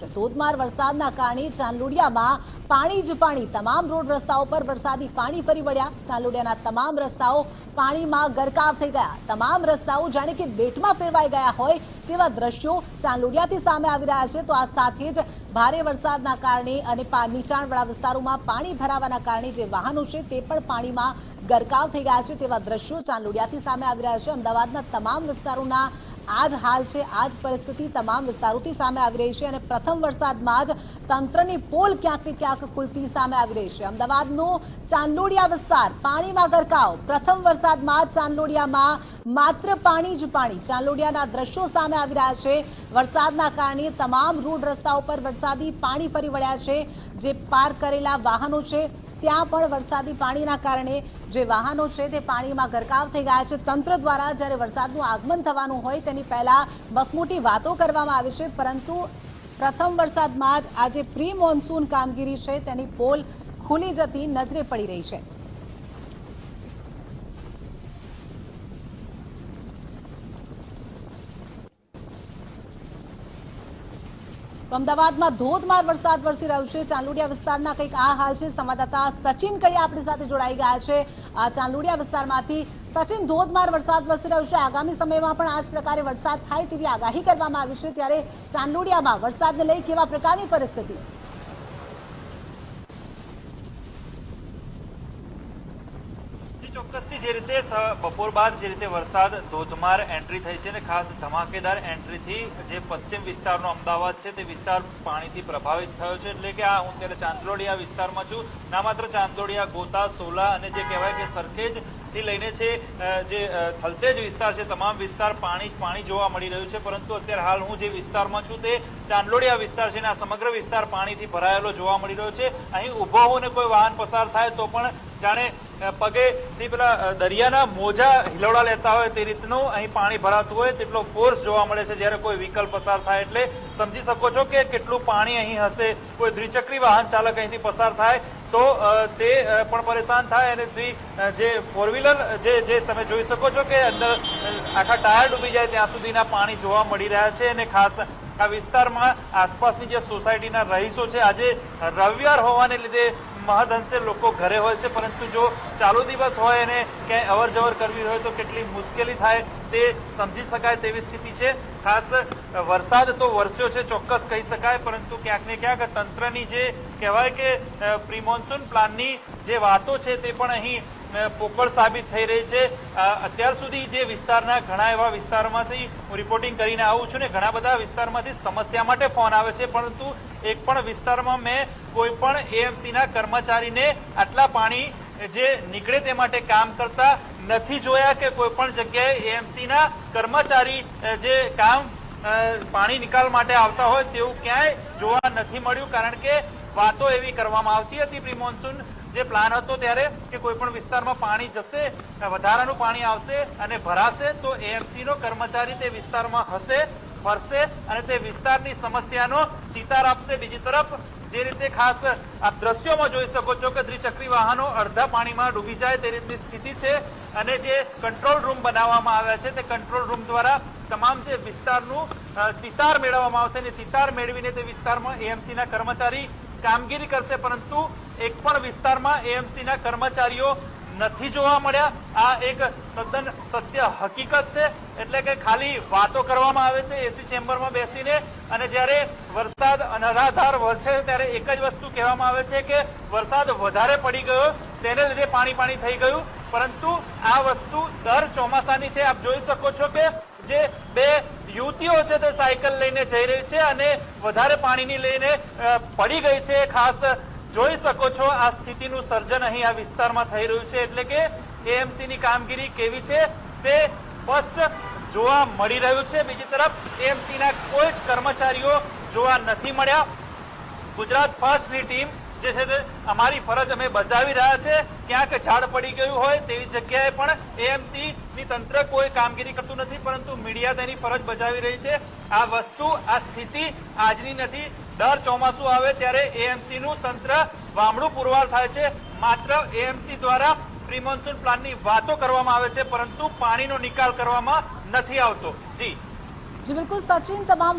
છે. ધોધમાર વરસાદના કારણે ચાંદલોડિયામાં પાણી જ પાણી. તમામ રોડ રસ્તાઓ પર વરસાદી પાણી ફરી વળ્યા. ચાંદલોડિયાના તમામ રસ્તાઓ પાણીમાં ગરકાવ થઈ ગયા. તમામ રસ્તાઓ જાણે કે બેટમાં ફેરવાઈ ગયા હોય તેવા દ્રશ્યો ચાંદલોડિયાથી સામે આવી રહ્યા છે. તો આ સાથે જ ભારે વરસાદના કારણે અને નીચાણવાળા વિસ્તારોમાં પાણી ભરાવાના કારણે જે વાહનો છે તે પણ પાણીમાં ગરકાવ થઈ ગયા છે તેવા દ્રશ્યો ચાંદલોડિયાથી સામે આવી રહ્યા છે. અમદાવાદના તમામ વિસ્તારોના આ જ હાલ છે આ જ પરિસ્થિતિ તમામ વિસ્તારોથી સામે આવી રહી છે અને પ્રથમ વરસાદમાં જ તંત્રની પોલ ક્યાંક ક્યાંક ખુલતી સામે આવી રહી છે. અમદાવાદનો ચાંદોડિયા વિસ્તાર, પાણીમાં ગરકાવ. પ્રથમ વરસાદમાં જ ચાંદલોડિયામાં માત્ર પાણી જ પાણી, ચાંદલોડિયાના દ્રશ્યો સામે આવી રહ્યા છે. વરસાદના કારણે તમામ રોડ રસ્તાઓ પર વરસાદી પાણી ફરી વળ્યા છે. જે પાર કરેલા વાહનો છે ત્યાં પણ વરસાદી પાણીના કારણે જે વાહનો છે તે પાણીમાં ગરકાવ થઈ ગયા છે. તંત્ર દ્વારા જ્યારે વરસાદનું આગમન થવાનું હોય તેની પહેલાં મસમોટી વાતો કરવામાં આવી છે. પરંતુ પ્રથમ વરસાદમાં જ આજે પ્રી મોન્સૂન કામગીરી છે. તેની પોલ ખુલી જતી નજરે પડી રહી છે. તો અમદાવાદમાં ધોધમાર વરસાદ વરસી રહ્યો છે. ચાંદુડિયા વિસ્તારના કંઈક આ હાલ છે. સંવાદદાતા સચિન કડિયા આપણી સાથે જોડાઈ ગયા છે. આ ચાંદલોડિયા વિસ્તારમાંથી સચિન, ધોધમાર વરસાદ વરસી રહ્યો છે. આગામી સમયમાં પણ આ જ પ્રકારે વરસાદ થાય તેવી આગાહી કરવામાં આવી છે. ત્યારે ચાંદુડિયામાં વરસાદને લઈ કેવા પ્રકારની પરિસ્થિતિ? ચોક્કસથી જે રીતે બપોર બાદ જે રીતે વરસાદ ધોધમાર એન્ટ્રી થઈ છે ને ખાસ ધમાકેદાર એન્ટ્રીથી જે પશ્ચિમ વિસ્તારનો અમદાવાદ છે તે વિસ્તાર પાણીથી પ્રભાવિત થયો છે એટલે કે આ હું ત્યારે ચાંદલોડિયા વિસ્તારમાં છું. ના માત્ર ચાંદલોડિયા, ગોતા, સોલા અને જે કહેવાય કે સરખેજથી લઈને છે જે થલતેજ વિસ્તાર છે, તમામ વિસ્તાર પાણી પાણી જોવા મળી રહ્યું છે. પરંતુ અત્યારે હાલ હું જે વિસ્તારમાં છું તે ચાંદલોડિયા વિસ્તાર છે ને આ સમગ્ર વિસ્તાર પાણીથી ભરાયેલો જોવા મળી રહ્યો છે. અહીં ઊભો હોઉં ને કોઈ વાહન પસાર થાય તો પણ જાણે પગે પેલા દરિયાના મોજા હિલોડા લેતા હોય તે રીતનું અહીં પાણી ભરાતું હોય તેટલો ફોર્સ જોવા મળે છે. જ્યારે કોઈ વ્હીકલ પસાર થાય એટલે સમજી શકો છો કે કેટલું પાણી અહીં હશે. કોઈ દ્વિચક્રી વાહન ચાલક અહીંથી પસાર થાય તો તે પણ પરેશાન થાય અને દ્વિ જે ફોર વ્હીલર જે જે તમે જોઈ શકો છો કે અંદર આખા ટાયર ડૂબી જાય ત્યાં સુધીના પાણી જોવા મળી રહ્યા છે અને ખાસ આ વિસ્તારમાં આસપાસની જે સોસાયટીના રહીશો છે, આજે રવિવાર હોવાને લીધે મહદઅંશે લોકો ઘરે હોય છે, પરંતુ જો ચાલુ દિવસ હોય અને ક્યાંય અવર જવર કરવી હોય તો કેટલી મુશ્કેલી થાય તે સમજી શકાય તેવી સ્થિતિ છે. ખાસ વરસાદ તો વરસ્યો છે, ચોક્કસ કહી શકાય, પરંતુ ક્યાંક ને ક્યાંક તંત્રની જે કહેવાય કે પ્રીમોન્સૂન પ્લાનની જે વાતો છે તે પણ અહીં પોકળ સાબિત થઈ રહી છે. અત્યાર સુધી જે વિસ્તારના ઘણા એવા વિસ્તારમાંથી હું રિપોર્ટિંગ કરીને આવું છું ને ઘણા બધા વિસ્તારમાંથી સમસ્યા માટે ફોન આવે છે. પરંતુ એક પણ વિસ્તારમાં મેં કોઈ પણ એએમસીના કર્મચારીને આટલા પાણી જે નીકળે તે માટે કામ કરતા નથી જોયા કે કોઈ પણ જગ્યાએ એએમસીના કર્મચારી જે કામ પાણી નિકાલ માટે આવતા હોય તેવું ક્યાંય જોવા નથી મળ્યું. કારણ કે વાતો એવી કરવામાં આવતી હતી પ્રી મોન્સૂન જે પ્લાન હતો ત્યારે કે કોઈ પણ વિસ્તારમાં પાણી જશે, વધારાનું પાણી આવશે અને ભરાશે, તો એએમસી નો કર્મચારી તે વિસ્તારમાં હશે, ફરશે અને તે વિસ્તારની સમસ્યાનો ચિતાર આપશે બીજી તરફ. જે રીતે ખાસ આપ દ્રશ્યોમાં જોઈ શકો છો કે દ્વિચક્રી વાહનો અડધા પાણીમાં ડૂબી જાય તે રીતની સ્થિતિ છે અને જે કંટ્રોલ રૂમ બનાવવામાં આવ્યા છે તે કંટ્રોલ રૂમ દ્વારા તમામ જે વિસ્તારનું ચિતાર મેળવવામાં આવશે અને ચિતાર મેળવીને તે વિસ્તારમાં એએમસીના કર્મચારી કામગીરી કરશે, પરંતુ એક પણ વિસ્તારમાં એએમસી ના કર્મચારીઓ નથી જોવા મળ્યા. આ એક તદ્દન સત્ય હકીકત છે. એટલે કે ખાલી વાતો કરવામાં આવે છે, એસી ચેમ્બરમાં બેસીને. અને જ્યારે વરસાદ અનરાધાર વરસે ત્યારે એક જ વસ્તુ કહેવામાં આવે છે કે વરસાદ વધારે પડી ગયો, તેને લીધે પાણી પાણી થઈ ગયું. પરંતુ આ વસ્તુ દર ચોમાસાની છે. આપ જોઈ શકો છો કે જે બે યુવતીઓ છે તે સાયકલ લઈને જઈ રહી છે અને વધારે પાણીની લઈને પડી ગઈ છે. ખાસ જોઈ શકો છો, આ સ્થિતિનું સર્જન અહીં આ વિસ્તારમાં થઈ રહ્યું છે. એટલે કે એએમસી ની કામગીરી કેવી છે તે સ્પષ્ટ જોવા મળી રહ્યું છે. બીજી તરફ એએમસી ના કોઈ જ કર્મચારીઓ જોવા નથી મળ્યા. ગુજરાત ફર્સ્ટની ટીમ જે છે તે અમારી ફરજ અમે બજાવી રહ્યા છે. ક્યાંક ઝાડ પડી ગયું હોય તેવી જગ્યાએ પણ એએમસી ની તંત્ર કોઈ કામગીરી કરતું નથી, પરંતુ મીડિયા તેની ફરજ બજાવી રહી છે. આ વસ્તુ, આ સ્થિતિ આજની નથી. દર ચોમાસું આવે ત્યારે એએમસી નું તંત્ર વામણું પુરવાર થાય છે. માત્ર એએમસી દ્વારા પ્રી મોન્સૂન પ્લાનની વાતો કરવામાં આવે છે, પરંતુ પાણીનો નિકાલ કરવામાં નથી આવતો. જી. જી, બિલકુલ સચિન, તમામ